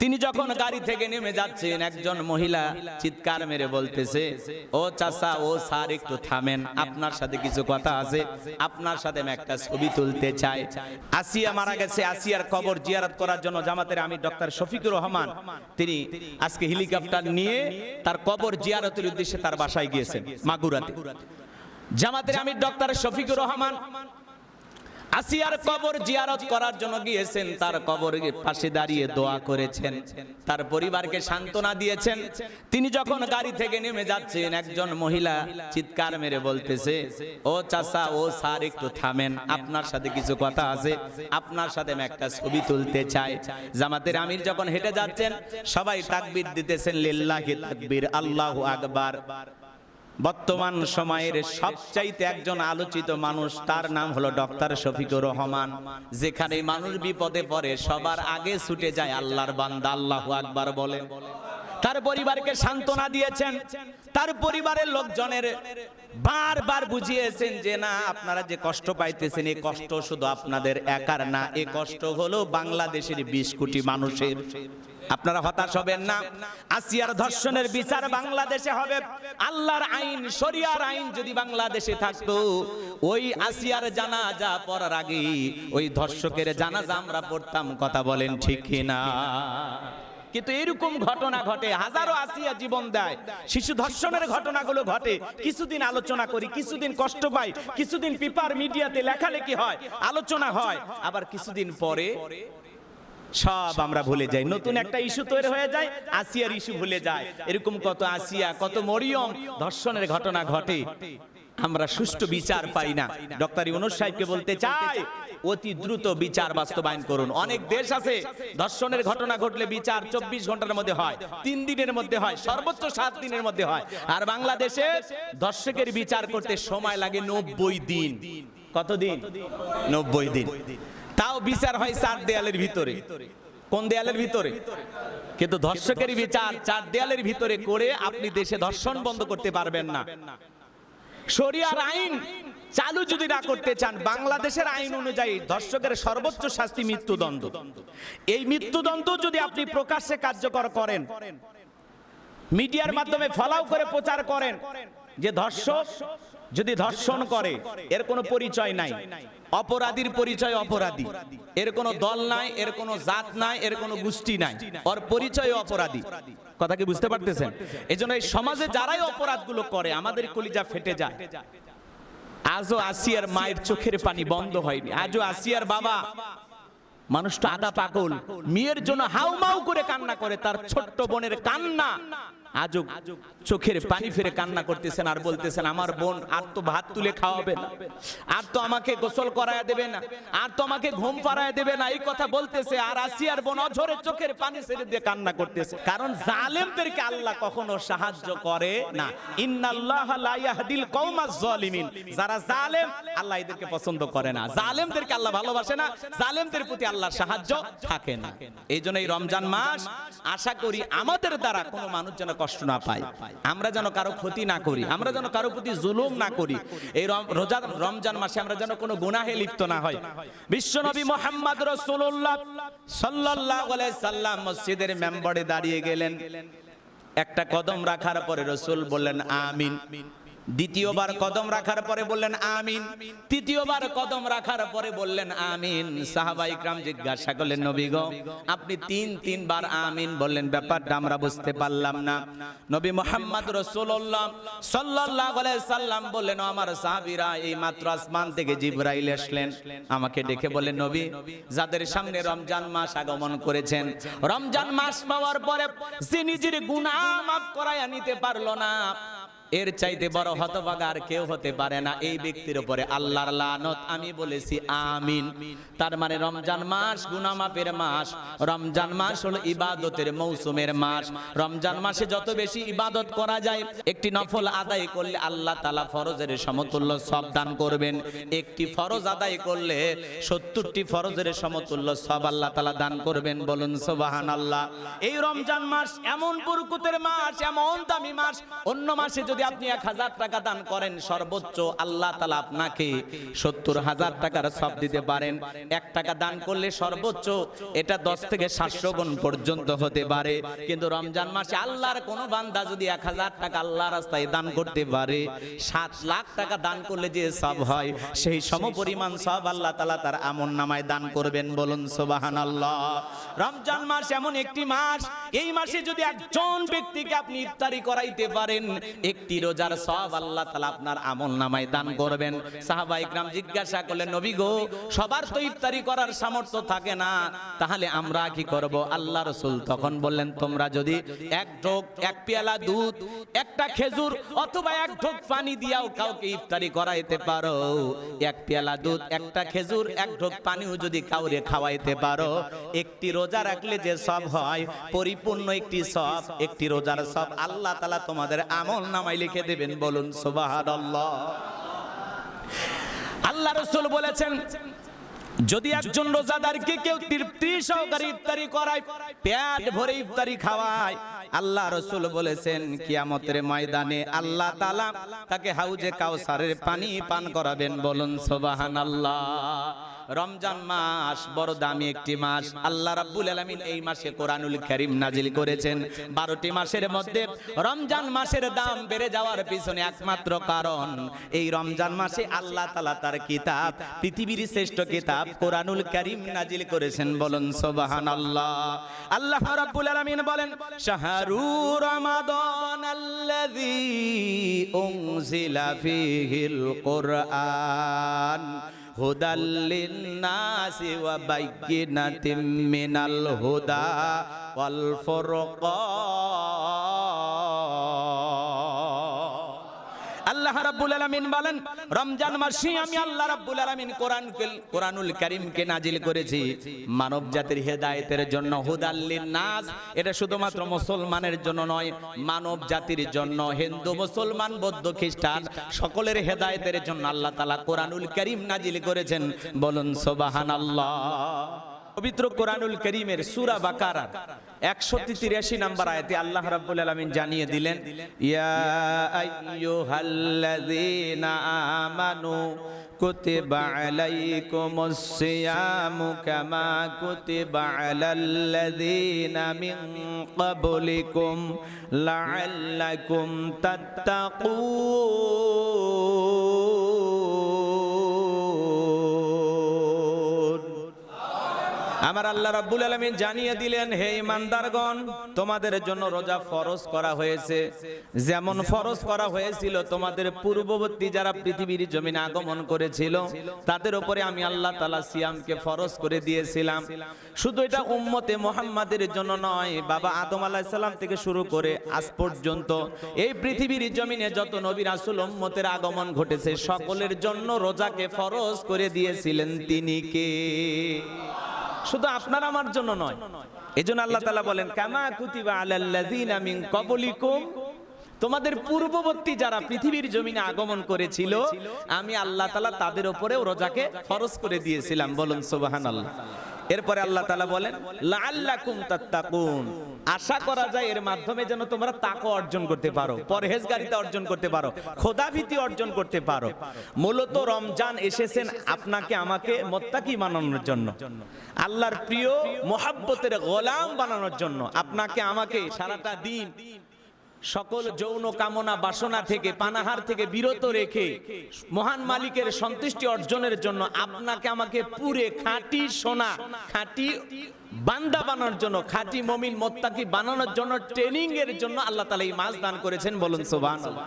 তিনি যখন গাড়ি থেকে নেমে যাচ্ছেন, একজন মহিলা চিৎকার মেরে বলতেছে, ও চাচা, ও স্যার, একটু থামেন, আপনার সাথে কিছু কথা আছে, আপনার সাথে আমি একটা ছবি তুলতে চাই। আসিয়া মারা গেছে, আসিয়ার কবর জিয়ারত করার জন্য জামাতের আমি ডক্টর শফিকুর রহমান। তিনি আজকে হেলিকপ্টার নিয়ে তার কবর জিয়ারতের উদ্দেশ্যে তার বাসায় গিয়েছেন, মাগুরাতে। জামাতের আমি ডক্টর শফিকুর রহমান আসিয়ার কবর জিয়ারত করার জন্য গিয়েছেন, তার কবর পাশে দাঁড়িয়ে দোয়া করেছেন। তার পরিবারকে সান্ত্বনা দিয়েছেন। তিনি যখন গাড়ি থেকে নেমে যাচ্ছেন, একজন মহিলা চিৎকার মেরে বলতেছে, ও চাচা, ও স্যার, একটু থামেন, আপনার সাথে কিছু কথা আছে। আপনার সাথে আমি একটা ছবি তুলতে চাই। জামাতের আমির যখন হেঁটে যাচ্ছেন, সবাই তাকবির দিতেছেন, লিল্লাহি তাকবীর, আল্লাহু আকবার। বর্তমান সময়ের সবচাইতে একজন আলোচিত মানুষ, তার নাম হলো ডক্টর শফিকুর রহমান। যেখানে মানুষ বিপদে পড়ে, সবার আগে ছুটে যায় আল্লাহর বান্দা, আল্লাহু আকবার বলে। তার পরিবারকে সান্ত্বনা দিয়েছেন। তার পরিবারের লোকজনের বারবার বুঝিয়েছেন যে, না, আপনারা যে কষ্ট পাইতেছেন এই কষ্ট শুধু আপনাদের একার না এই কষ্ট হলো বাংলাদেশের বিশ কোটি মানুষের। আপনারা হতাশ হবেন না। আসিয়ার ধর্ষণের বিচার বাংলাদেশে হবে। আল্লাহর আইন, শরিয়ার আইন যদি বাংলাদেশে থাকতো, ওই আসিয়ার জানাজা পড়ার আগে ওই ধর্ষকের জানাজা আমরা পড়তাম, কথা বলেন ঠিক কিনা? কিন্তু এরকম ঘটনা ঘটে, হাজারো আসিয়া জীবন দেয়। শিশু ধর্ষণের ঘটনাগুলো ঘটে। কিছুদিন আলোচনা করি, কিছুদিন কষ্ট পাই, কিছুদিন পেপার মিডিয়াতে লেখালেখি হয়, আলোচনা হয়। আবার কিছুদিন পরে সব আমরা ভুলে যাই। নতুন একটা ইস্যু তৈরি হয়ে যায় আসিয়ার ইস্যু ভুলে যায়। এরকম কত আসিয়া কত মরিয়ম ধর্ষণের ঘটনা ঘটে। আমরা সুষ্ঠু বিচার পাই না। ডক্টর ইউনুস সাহেবকে বলতে চাই অতি দ্রুত বিচার বাস্তবায়ন করুন। অনেক দেশ আছে ধর্ষণের ঘটনা ঘটলে বিচার চব্বিশ ঘণ্টার মধ্যে হয়। তিন দিনের মধ্যে হয়। সর্বোচ্চ সাত দিনের মধ্যে হয়। আর বাংলাদেশে ধর্ষকের বিচার করতে সময় লাগে নব্বই দিন। কতদিন নব্বই দিন? তাও বিচার হয় চার দেয়ালের ভিতরে। কোন দেয়ালের ভিতরে? কিন্তু ধর্ষকের বিচার চার দেয়ালের ভিতরে করে আপনি দেশে ধর্ষণ বন্ধ করতে পারবেন না। শরিয়ার আইন চালু যদি না করতে চান, বাংলাদেশের আইন অনুযায়ী ধর্ষকের সর্বোচ্চ শাস্তি মৃত্যুদণ্ড। এই মৃত্যুদণ্ড যদি আপনি প্রকাশ্যে কার্যকর করেন, মিডিয়ার মাধ্যমে ফলাও করে প্রচার করেন, যে ধর্ষক যদি ধর্ষণ করে, এর কোনো পরিচয় নাই। অপরাধীর পরিচয় অপরাধী। এর কোনো দল নাই, এর কোনো জাত নাই, এর কোনো গোষ্ঠী নাই। ওর পরিচয় অপরাধী। কথা কি বুঝতে পারতেছেন? এই জন্য এই সমাজে যারাই অপরাধগুলো করে, আমাদের কলিজা ফেটে যায়। আজও আসিয়ার মায়ের চোখের পানি বন্ধ হয়নি। আজও আসিয়ার বাবা মানুষটা আদা পাগল। মেয়ের জন্য হাউমাউ করে কান্না করে, তার ছোট্ট বোনের কান্না। আজও চোখের পানি ফিরে কান্না করতেছেন আর বলতেছেন, আমার বোন আর তো ভাত তুলে খাওয়াবে না। আর তো আমাকে গোসল করায় দেবে না। আর তো আমাকে ঘুম পাড়ায় দেবে না। এই কথা বলতেছে আর আসিয়ার বোন অঝরে চোখের পানি ছেড়ে দিয়ে কান্না করতেছে। কারণ জালেমদেরকে আল্লাহ কখনো সাহায্য করে না। ইন্নাল্লাহ লা ইয়াহদিল কওমাজ জালিমিন। যারা জালেম, আল্লাহ এদেরকে পছন্দ করে না। জালেমদেরকে আল্লাহ ভালোবাসে না। জালেমদের প্রতি আল্লাহর সাহায্য থাকে না। এই জন্য এই রমজান মাস আশা করি আমাদের দ্বারা কোনো মানুষ যেন কষ্ট না পাই। আমরা যেন কারও ক্ষতি না করি, আমরা যেন কারও প্রতি জুলুম না করি। এই রোজা, রমজান মাসে আমরা যেন কোনো গুনাহে লিপ্ত না হয় বিশ্বনবী মোহাম্মদ রসুল্লাহ সাল্লাহ মসজিদের মেম্বারে দাঁড়িয়ে গেলেন। একটা কদম রাখার পরে রসুল বললেন, আমিন। দ্বিতীয়বার কদম রাখার পরে বললেন আমিন। তৃতীয়বার কদম রাখার পরে বললেন আমিন। সাহাবা ইকরাম জিজ্ঞাসা করলেন নবী গো আপনি তিন তিনবার আমিন বললেন। ব্যাপারটা আমরা বুঝতে পারলাম না। নবী মোহাম্মদ রসুল্লাহ আলাইহি সাল্লাম বললেন আমার সাহাবীরা এই মাত্র আসমান থেকে জিবরাইল আসলেন। আমাকে ডেকে বললেন নবী যাদের সামনে রমজান মাস আগমন করেছেন রমজান মাস পাওয়ার পরে যে নিজের গুনাহ মাফ করায়া নিতে পারল না এর চাইতে বড় হতভাগা আর কেউ হতে পারে না এই ব্যক্তির উপরে আল্লাহর লানত। আমি বলেছি আমিন। তার মানে রমজান মাস গুনামাপের মাস। রমজান মাস হলো ইবাদতের মৌসুমের মাস। রমজান মাসে যত বেশি ইবাদত করা যায়, একটি নফল আদায় করলে আল্লাহ তালা ফরজের সমতুল্য সব দান করবেন। একটি ফরজ আদায় করলে সত্তরটি ফরজের সমতুল্য সব আল্লাহ তালা দান করবেন। বলুন সোবাহান আল্লাহ এই রমজান মাস এমন বরকতের মাস, এমন দামি মাস। অন্য মাসে যদি যদি আপনি এক হাজার টাকা দান করেন, সর্বোচ্চ আল্লাহ তালা আপনাকে সত্তর হাজার টাকার সব দিতে পারেন। এক টাকা দান করলে সর্বোচ্চ এটা দশ থেকে সাতশো গুণ পর্যন্ত হতে পারে। কিন্তু রমজান মাসে আল্লাহর কোনো বান্দা যদি এক হাজার টাকা আল্লাহ রাস্তায় দান করতে পারে, সাত লাখ টাকা দান করলে যে সব হয়, সেই সম পরিমাণ সব আল্লাহ তালা তার আমন নামায় দান করবেন বলুন সোবাহান আল্লাহ রমজান মাস এমন একটি মাস, এই মাসে যদি একজন ব্যক্তিকে আপনি ইফতারি করাইতে পারেন, একটি রোজার সব আল্লাহ তালা আপনার আমল নামায় দান করবেন। সাহাবা ইকরাম জিজ্ঞাসা করলেন, নবী গো, সবার তো ইফতারি করার সামর্থ্য থাকে না। তাহলে আমরা কি করব? আল্লাহ রসুল তখন বললেন, তোমরা যদি এক ঢোক, এক পেয়ালা দুধ, একটা খেজুর অথবা এক ঢোক পানি দিয়াও কাউকে ইফতারি করাইতে পারো। এক পেয়ালা দুধ, একটা খেজুর, এক ঢোক পানিও যদি কাউরে খাওয়াইতে পারো। একটি রোজা রাখলে যে সব হয়, পরিপূর্ণ একটি সব একটি রোজার সব আল্লাহ তালা তোমাদের আমল নামাই লিখে দেবেন বলুন, সুবহানাল্লাহ। আল্লাহ রসুল বলেছেন, যদি একজন রোজাদারকে কেউ তৃপ্তি সহকারে ইফতারি করায়, পেট ভরে ইফতারি খাওয়ায়, আল্লাহ রসুল বলেছেন, কিয়ামতের ময়দানে আল্লাহ তালা তাকে হাউজে কাউসারের পানি পান করাবেন বলুন সোবাহান আল্লাহ রমজান মাস বড় দামি একটি মাস। আল্লাহ রাব্বুল আলামিন এই মাসে কোরআনুল কারীম নাজিল করেছেন। 12টি মাসের মধ্যে রমজান মাসের দাম বেড়ে যাওয়ার পিছনে একমাত্র কারণ, এই রমজান মাসে আল্লাহ তাআলা তার কিতাব, পৃথিবীর শ্রেষ্ঠ কিতাব কোরআনুল কারীম নাজিল করেছেন বলুন সুবহানাল্লাহ। আল্লাহ রাব্বুল আলামিন বলেন, শাহরু রমাদান আল্লাযী উনজিলা ফীহিল কুরআন। হুদাল লিন্নাসি ওয়া বাইয়িনাতিম মিনাল হুদা ওয়াল ফুরকান। রাব্বুল আলামিন বলেন, রমজান মাসে আমি আল্লাহ রাব্বুল আলামিন কোরআন কোরআনুল কারীমকে নাজিল করেছি। মানব জাতির হেদায়েতের জন্য হুদাল্লিন নাস এটা শুধুমাত্র মুসলমানের জন্য নয়, মানব জাতির জন্য, হিন্দু, মুসলমান, বৌদ্ধ, খ্রিস্টান, সকলের হেদায়েতের জন্য আল্লাহ তাআলা কোরআনুল কারীম নাজিল করেছেন। বলুন সুবহানাল্লাহ। পবিত্র কোরআনুল করিমের সুরা বাকারার একশো তিরাশি নাম্বার আয়াতে আল্লাহ রাব্বুল আলামিন জানিয়ে দিলেন আমানু কুতিবা আলাইকুমুস সিয়ামু কামা কুতিবা আলাল্লাযীনা মিন ক্বাবলিকুম লাআল্লাকুম তাত্তাকুন। আমার আল্লাহ রাব্বুল আলামিন জানিয়ে দিলেন, হে ইমানদারগণ তোমাদের জন্য রোজা ফরজ করা হয়েছে। যেমন ফরজ করা হয়েছিল তোমাদের পূর্ববর্তী যারা পৃথিবীর জমিনে আগমন করেছিল, তাদের উপরে আমি আল্লাহ তাআলা সিয়ামকে ফরজ করে দিয়েছিলাম। শুধু এটা উম্মতে মুহাম্মাদের জন্য নয়, বাবা আদম আলাইহিস সালাম থেকে শুরু করে আজ পর্যন্ত এই পৃথিবীর জমিনে যত নবী রাসূল উম্মতের আগমন ঘটেছে, সকলের জন্য রোজাকে ফরজ করে দিয়েছিলেন তিনি কে? শুধু আপনার আমার জন্য নয়। এজন্য আল্লাহ তাআলা বলেন কামা কুতিবা আলাল্লাযিনা মিন ক্বাবলিকুম। তোমাদের পূর্ববর্তী যারা পৃথিবীর জমিনে আগমন করেছিল আমি আল্লাহ তালা তাদের উপরেও রোজাকে ফরজ করে দিয়েছিলাম। বলুন সুবহানাল্লাহ। এরপরে আল্লাহ তালা বলেন আশা করা যায় এর মাধ্যমে যেন তোমরা তাকও অর্জন করতে পারো, পরহেজগারিতা অর্জন করতে পারো, খোদাভীতি অর্জন করতে পারো। মূলত রমজান এসেছেন আপনাকে, আমাকে মোত্তাকি বানানোর জন্য। আল্লাহর প্রিয় মোহাব্বতের গোলাম বানানোর জন্য। আপনাকে, আমাকে সারাটা দিন সকল যৌন কামনা বাসনা থেকে, পানাহার থেকে বিরত রেখে মহান মালিকের সন্তুষ্টি অর্জনের জন্য আপনাকে আমাকে পুরে খাঁটি সোনা, খাঁটি বান্দা বানানোর জন্য, খাঁটি মমিন মোত্তাকি বানানোর জন্য ট্রেনিং এর জন্য আল্লাহ তালা এই মাছ দান করেছেন বলুন, সুবহানাল্লাহ।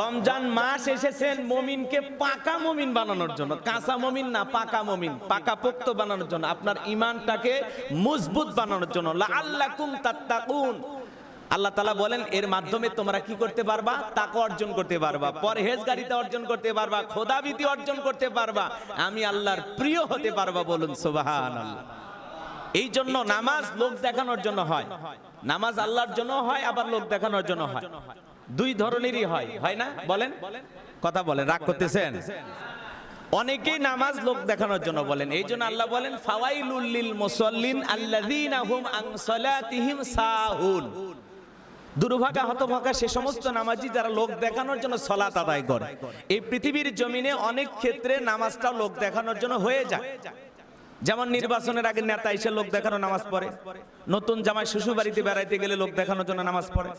রমজান মাস এসেছেন মমিনকে পাকা মমিন বানানোর জন্য, কাঁচা মমিন না পাকা মমিন, পাকা পোক্ত বানানোর জন্য, আপনার ইমানটাকে মজবুত বানানোর জন্য। লাআল্লাকুম তাত্তাকুন। আল্লাহ তালা বলেন, এর মাধ্যমে তোমরা কি করতে পারবা? তাকে অর্জন করতে পারবা, পরহেজগারিতা অর্জন করতে পারবা খোদাবিতি অর্জন করতে পারবা। আমি আল্লাহর প্রিয় হতে পারবা বলুন সুবাহান এই জন্য নামাজ লোক দেখানোর জন্য হয়। নামাজ আল্লাহর জন্য হয়, আবার লোক দেখানোর জন্য হয়। দুই ধরনেরই হয় হয় না? বলেন। কথা বলেন, রাগ করতেছেন? অনেকেই নামাজ লোক দেখানোর জন্য বলেন। এই জন্য আল্লাহ বলেন, ফাওয়াইলুল লিল মুসাল্লিন আল্লাযীনা হুম আন সালাতিহিম সাহুন। দুর্ভাগা, হতভাগা সে সমস্ত নামাজি যারা লোক দেখানোর জন্য সলাত আদায় করে। এই পৃথিবীর জমিনে অনেক ক্ষেত্রে নামাজটা লোক দেখানোর জন্য হয়ে যায়। যেমন নির্বাচনের আগে নেতা এসে লোক দেখানো নামাজ পড়ে, নতুন জামাই শ্বশুর বাড়িতে বেড়াইতে গেলে লোক দেখানোর জন্য নামাজ পড়ে।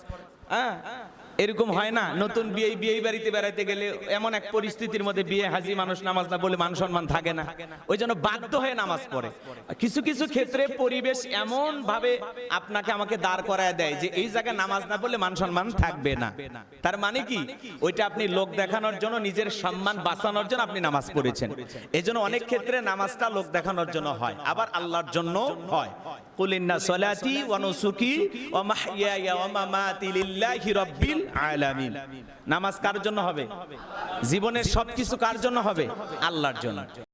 হ্যাঁ? এরকম হয় না, নতুন বিয়ে বিয়ে বাড়িতে বেড়াইতে গেলে এমন এক পরিস্থিতির মধ্যে বিয়ে হাজি, মানুষ নামাজ না বলে মান সম্মান থাকে না। ওই জন্য বাধ্য হয়ে নামাজ পড়ে। কিছু কিছু ক্ষেত্রে পরিবেশ এমন ভাবে আপনাকে আমাকে দাঁড় করায় দেয় যে এই জায়গায় নামাজ না পড়লে মান সম্মান থাকবে না। তার মানে কি? ওইটা আপনি লোক দেখানোর জন্য, নিজের সম্মান বাঁচানোর জন্য আপনি নামাজ পড়েছেন। এই জন্য অনেক ক্ষেত্রে নামাজটা লোক দেখানোর জন্য হয়, আবার আল্লাহর জন্য হয়। কুলিন্না সলাতি ওয়া নুসুকি ওয়া মাহইয়ায়া ওয়া মামাতি লিল্লাহি রাব্বিল আলামিন। নামাজ কার জন্য হবে? জীবনের সবকিছু কার জন্য হবে? আল্লাহর জন্য।